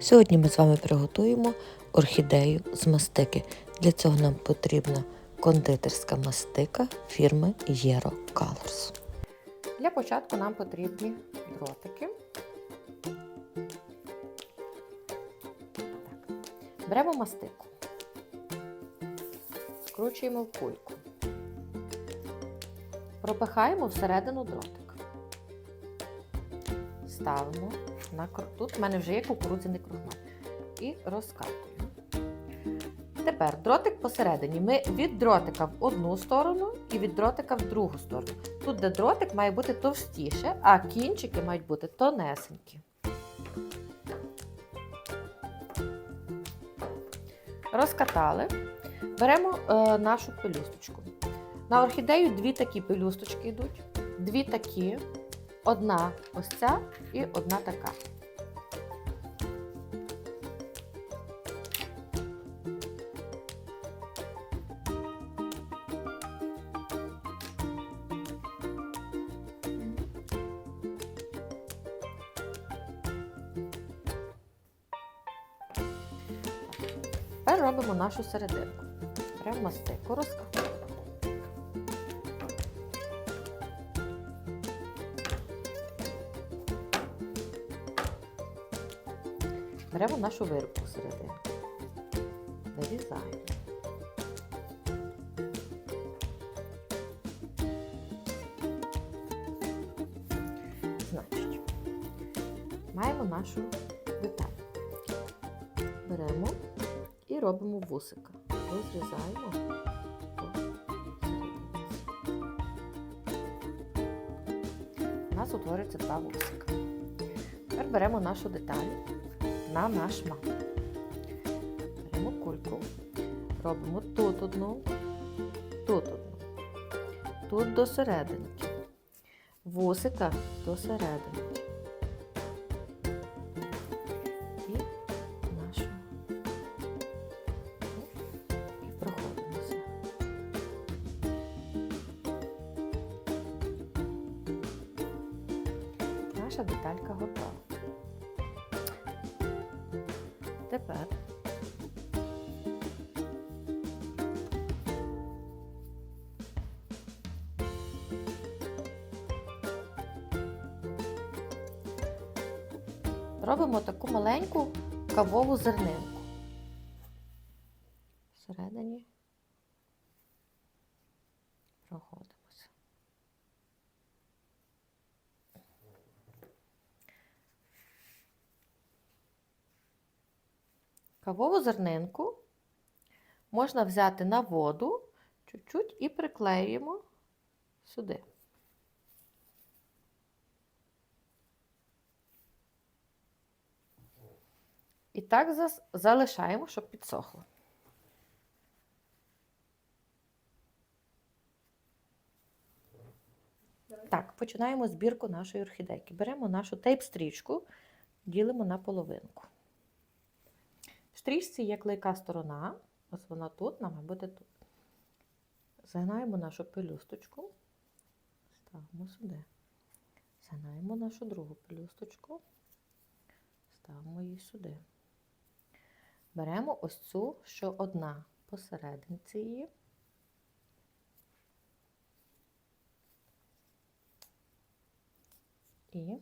Сьогодні ми з вами приготуємо орхідею з мастики. Для цього нам потрібна кондитерська мастика фірми Єро Colors. Для початку нам потрібні дротики. Так. Беремо мастику, скручуємо в кульку, пропихаємо всередину дротик. Ставимо на тут в мене вже є кукурудзяний крохмаль. І розкатуємо. Тепер дротик посередині. Ми від дротика в одну сторону і від дротика в другу сторону. Тут, де дротик, має бути товстіше, а кінчики мають бути тонесенькі. Розкатали. Беремо е, нашу пелюсточку. На орхідею дві такі пелюсточки йдуть, дві такі, одна ось ця і одна така. Тепер робимо нашу серединку. Беремо мастику, розкатуємо. Беремо нашу вирубку серединку. Вирізаємо. Значить, маємо нашу деталь. Беремо і робимо вусика. Розрізаємо. У нас утворюється два вусика. Тепер беремо нашу деталь на наш мак. Беремо кульку, робимо тут одну, тут одну, тут до серединки, вусика до серединки. І нашу і проходимося. Наша деталька готова. Тепер робимо таку маленьку кавову зернинку. Всередині проходимося. Кавову зернинку можна взяти на воду чуть-чуть і приклеюємо сюди. І так залишаємо, щоб підсохло. Так, починаємо збірку нашої орхідейки. Беремо нашу тейп-стрічку, ділимо на половинку. Стрічці є клейка сторона, ось вона тут, вона бути тут. Загинаємо нашу пелюсточку, ставимо сюди. Загинаємо нашу другу пелюсточку, ставимо її сюди. Беремо ось цю, що одна посерединці її. І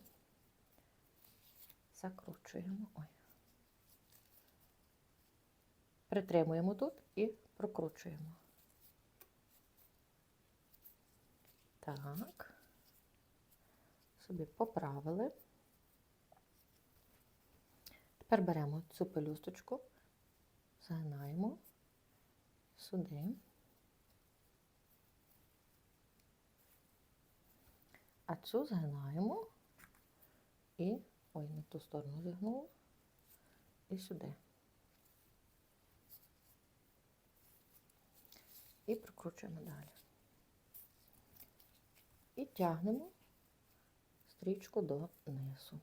закручуємо. Ой. Притримуємо тут і прокручуємо. Так. Собі поправили. Тепер беремо цю пелюсточку, загинаємо сюди. А цю згинаємо і, ой, не ту сторону зігнула, і сюди. І прокручуємо далі. І тягнемо стрічку до низу.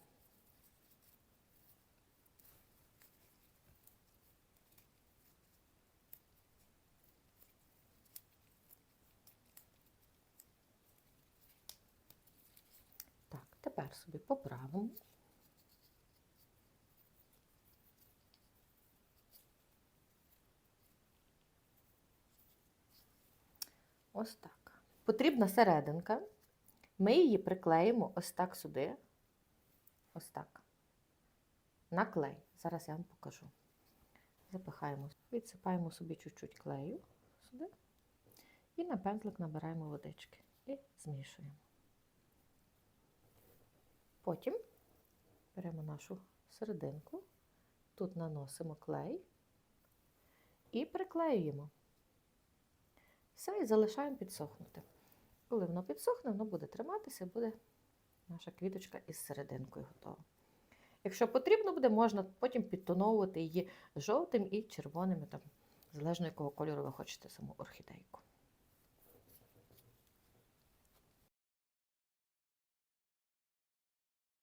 Тепер собі поправимо. Ось так. Потрібна серединка. Ми її приклеїмо ось так сюди. Ось так. На клей. Зараз я вам покажу. Запихаємо, відсипаємо собі чуть-чуть клею сюди. І на пензлик набираємо водички. І змішуємо. Потім беремо нашу серединку, тут наносимо клей і приклеюємо. Все, і залишаємо підсохнути. Коли воно підсохне, воно буде триматися, буде наша квіточка із серединкою готова. Якщо потрібно буде, можна потім підтоновувати її жовтим і червоним, там, залежно якого кольору ви хочете саму орхідейку.